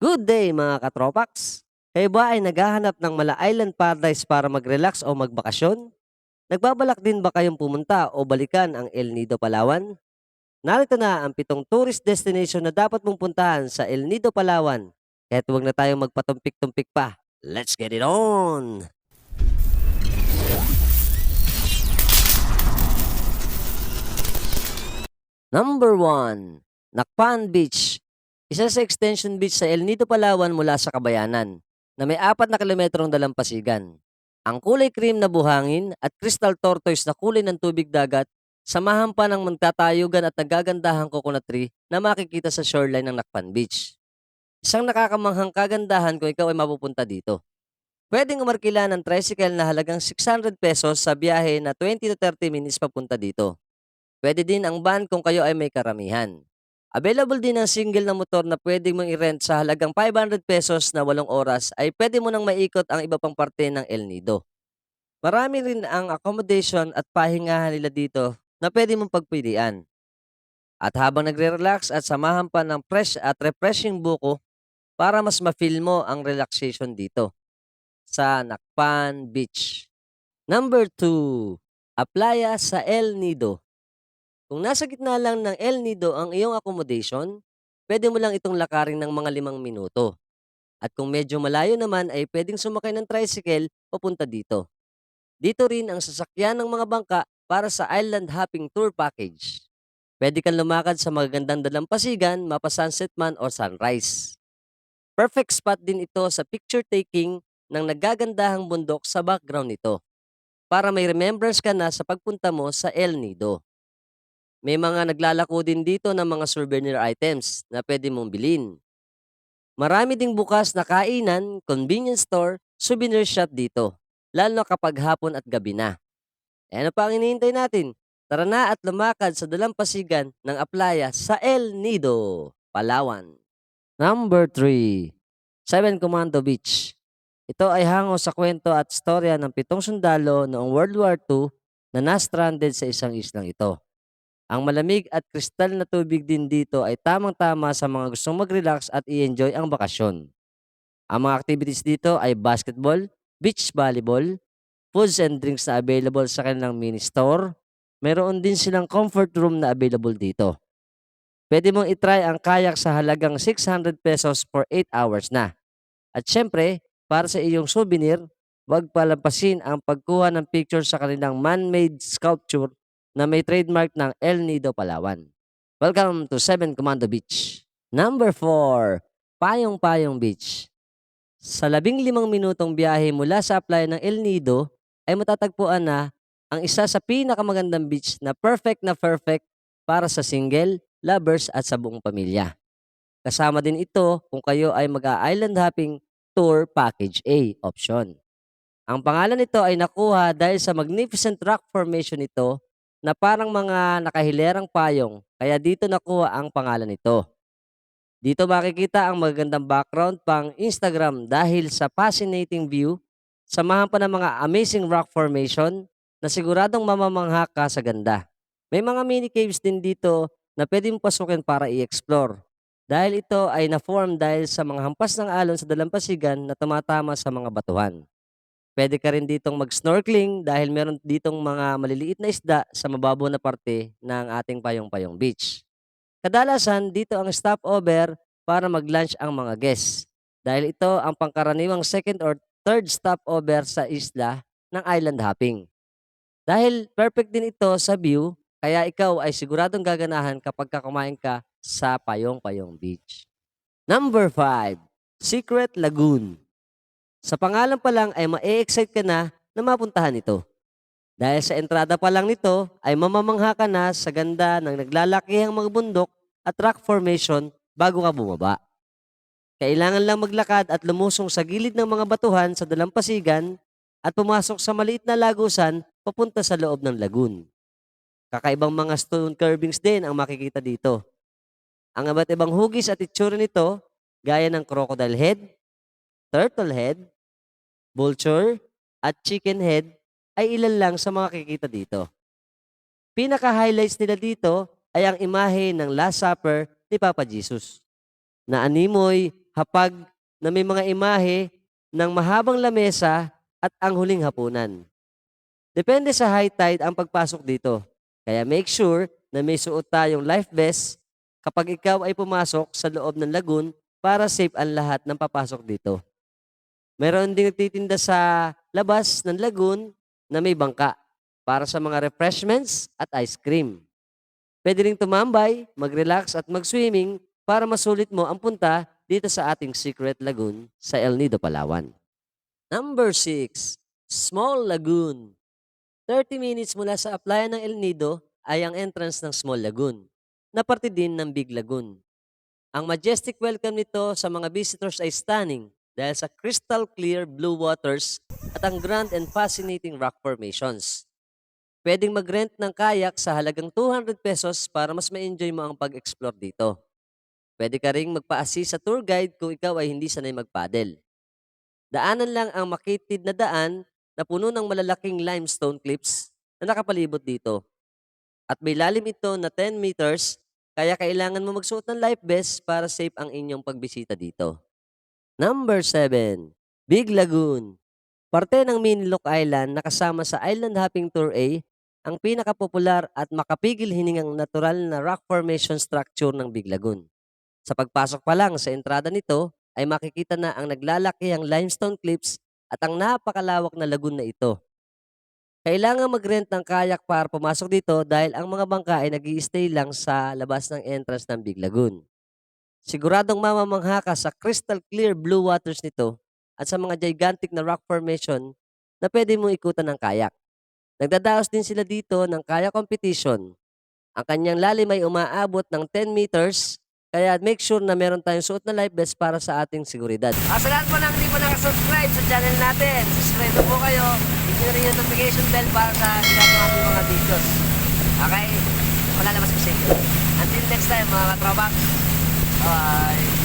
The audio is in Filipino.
Good day mga katropax! Kayo ba ay naghahanap ng mala island paradise para mag-relax o magbakasyon? Nagbabalak din ba kayong pumunta o balikan ang El Nido Palawan? Narito na ang pitong tourist destination na dapat mong puntahan sa El Nido Palawan. Kaya't huwag na tayong magpatumpik-tumpik pa. Let's get it on! Number 1, Nakpan Beach. Isa sa extension beach sa El Nido, Palawan mula sa Kabayanan na may apat na kilometrong dalampasigan. Ang kulay cream na buhangin at crystal tortoise na kulay ng tubig dagat samahan pa ng magtatayugan at nagagandahang coconut tree na makikita sa shoreline ng Nakpan Beach. Isang nakakamanghang kagandahan kung ikaw ay mapupunta dito. Pwedeng umarkila ng tricycle na halagang 600 pesos sa biyahe na 20 to 30 minutes papunta dito. Pwede din ang van kung kayo ay may karamihan. Available din ang single na motor na pwede mong i-rent sa halagang 500 pesos na 8 oras ay pwede mo nang maikot ang iba pang parte ng El Nido. Marami rin ang accommodation at pahingahan nila dito na pwede mong pagpilian. At habang nagre-relax at samahan pa ng fresh at refreshing buko para mas ma-feel mo ang relaxation dito sa Nakpan Beach. Number 2, Aplaya sa El Nido. Kung nasa gitna lang ng El Nido ang iyong accommodation, pwede mo lang itong lakarin ng mga limang minuto. At kung medyo malayo naman ay pwedeng sumakay ng tricycle papunta dito. Dito rin ang sasakyan ng mga bangka para sa island hopping tour package. Pwede kang lumakad sa magagandang dalampasigan, mapa sunset man o sunrise. Perfect spot din ito sa picture taking ng nagagandahang bundok sa background nito para may remembrance ka na sa pagpunta mo sa El Nido. May mga naglalako din dito ng mga souvenir items na pwede mong bilhin. Marami ding bukas na kainan, convenience store, souvenir shop dito, lalo na kapag hapon at gabi na. E ano pa ang hinihintay natin? Tara na at lumakad sa dalampasigan ng Aplaya sa El Nido, Palawan. Number 3, Seven Commando Beach. Ito ay hango sa kwento at storya ng pitong sundalo noong World War II na na-stranded sa isang islang ito. Ang malamig at kristal na tubig din dito ay tamang-tama sa mga gustong mag-relax at i-enjoy ang bakasyon. Ang mga activities dito ay basketball, beach volleyball, foods and drinks na available sa kanilang mini store. Meron din silang comfort room na available dito. Pwede mong itry ang kayak sa halagang 600 pesos for 8 hours na. At syempre, para sa iyong souvenir, huwag palampasin ang pagkuha ng picture sa kanilang man-made sculpture na may trademark ng El Nido, Palawan. Welcome to Seven Commando Beach. Number 4, Payong Payong Beach. Sa labing limang minutong biyahe mula sa apply ng El Nido ay matatagpuan na ang isa sa pinakamagandang beach na perfect na perfect para sa single, lovers at sa buong pamilya. Kasama din ito kung kayo ay mag-island hopping tour package A option. Ang pangalan nito ay nakuha dahil sa magnificent rock formation nito na parang mga nakahilerang payong kaya dito nakuha ang pangalan nito. Dito makikita ang magagandang background pang Instagram dahil sa fascinating view, samahan pa ng mga amazing rock formation na siguradong mamamangha ka sa ganda. May mga mini caves din dito na pwede mong pasukin para i-explore. Dahil ito ay na-form dahil sa mga hampas ng alon sa dalampasigan na tumatama sa mga batuhan. Pwede ka rin ditong mag-snorkeling dahil meron ditong mga maliliit na isda sa mababaw na parte ng ating Payong-Payong Beach. Kadalasan dito ang stopover para mag-lunch ang mga guests dahil ito ang pangkaraniwang second or third stopover sa isla ng island hopping. Dahil perfect din ito sa view, kaya ikaw ay siguradong gaganahan kapag kumain ka sa Payong-Payong Beach. Number 5, Secret Lagoon. Sa pangalan pa lang ay ma-excite ka na na mapuntahan ito. Dahil sa entrada pa lang nito ay mamamangha ka na sa ganda ng naglalakihang mga bundok at rock formation bago ka bumaba. Kailangan lang maglakad at lumusong sa gilid ng mga batuhan sa dalampasigan at pumasok sa maliit na lagusan papunta sa loob ng lagoon. Kakaibang mga stone carvings din ang makikita dito. Ang iba't ibang hugis at itsura nito gaya ng crocodile head, turtle head, vulture, at chicken head ay ilan lang sa mga kikita dito. Pinaka-highlights nila dito ay ang imahe ng Last Supper ni Papa Jesus na animoy hapag na may mga imahe ng mahabang lamesa at ang huling hapunan. Depende sa high tide ang pagpasok dito. Kaya make sure na may suot tayong life vest kapag ikaw ay pumasok sa loob ng lagoon para safe ang lahat ng papasok dito. Meron din nagtitinda sa labas ng lagoon na may bangka para sa mga refreshments at ice cream. Pwede ring tumambay, mag-relax at mag-swimming para masulit mo ang punta dito sa ating secret lagoon sa El Nido, Palawan. Number 6, Small Lagoon. 30 minutes mula sa applyan ng El Nido ay ang entrance ng Small Lagoon, na parte din ng Big Lagoon. Ang majestic welcome nito sa mga visitors ay stunning dahil sa crystal clear blue waters at ang grand and fascinating rock formations. Pwedeng mag-rent ng kayak sa halagang 200 pesos para mas ma-enjoy mo ang pag-explore dito. Pwede ka ring magpa-assist sa tour guide kung ikaw ay hindi sanay magpaddle. Daanan lang ang makitid na daan na puno ng malalaking limestone cliffs na nakapalibot dito. At may lalim ito na 10 meters, kaya kailangan mo magsuot ng life vest para safe ang inyong pagbisita dito. Number 7, Big Lagoon. Parte ng Minilok Island na kasama sa Island Hopping Tour A, ang pinakapopular at makapigil hiningang natural na rock formation structure ng Big Lagoon. Sa pagpasok pa lang sa entrada nito, ay makikita na ang naglalakihang limestone cliffs at ang napakalawak na lagoon na ito. Kailangan mag-rent ng kayak para pumasok dito dahil ang mga bangka ay nag stay lang sa labas ng entrance ng Big Lagoon. Siguradong mamamangha ka sa crystal clear blue waters nito at sa mga gigantic na rock formation na pwede mong ikutan ng kayak. Nagdadaos din sila dito ng kayak competition. Ang kanyang lalim ay umaabot ng 10 meters kaya make sure na meron tayong suot na life vest para sa ating seguridad. Ah, sa lahat po nang hindi po nakasubscribe sa channel natin, subscribe po kayo. Hit nyo rin yung notification bell para sa ginagawa natin mga videos. Okay? Wala po sa inyo. Until next time mga katropa. Bye!